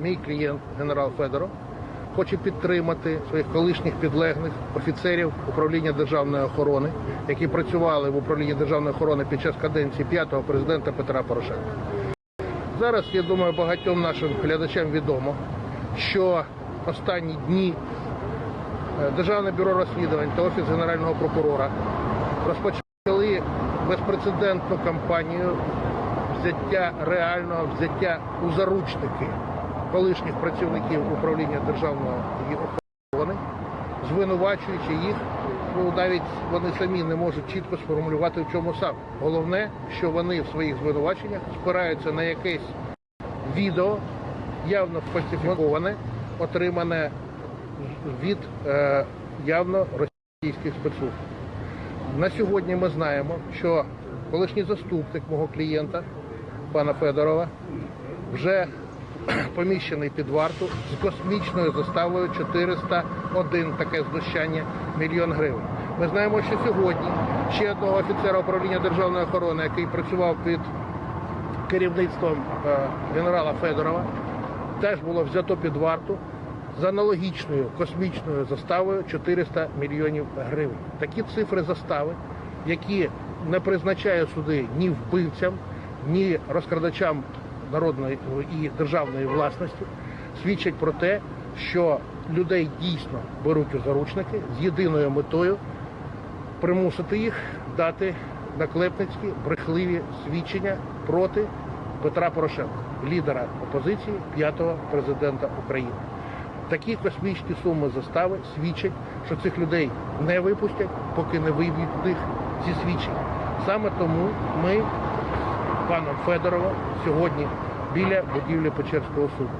мій клієнт, генерал Федоров, хоче підтримати своїх колишніх підлеглих офіцерів управління державної охорони, які працювали в управлінні державної охорони під час каденції п'ятого президента Петра Порошенка. Зараз, я думаю, багатьом нашим глядачам відомо, що останні дні е, Державне бюро розслідувань та Офіс Генерального прокурора розпочали безпрецедентну кампанію взяття реального взяття у заручники колишніх працівників управління державної охорони, звинувачуючи їх. Ну навіть вони самі не можуть чітко сформулювати в чому саме. Головне, що вони в своїх звинуваченнях спираються на якесь відео, явно фальсифіковане, отримане від е, явно російських спецслужб. На сьогодні ми знаємо, що колишній заступник мого клієнта, пана Федорова, вже поміщений під варту з космічною заставою 401 таке знущання мільйон гривень. Ми знаємо, що сьогодні ще одного офіцера управління державної охорони, який працював під керівництвом е, генерала Федорова, теж було взято під варту з аналогічною космічною заставою 400 мільйонів гривень. Такі цифри застави, які не призначає суди ні вбивцям, ні розкрадачам народної і державної власності, свідчать про те, що людей дійсно беруть у заручники з єдиною метою примусити їх дати наклепницькі брехливі свідчення проти Петра Порошенка, лідера опозиції, п'ятого президента України. Такі космічні суми застави свідчать, що цих людей не випустять, поки не з них ці свідчення. Саме тому ми паном Федоровим сьогодні біля будівлі Печерського суду.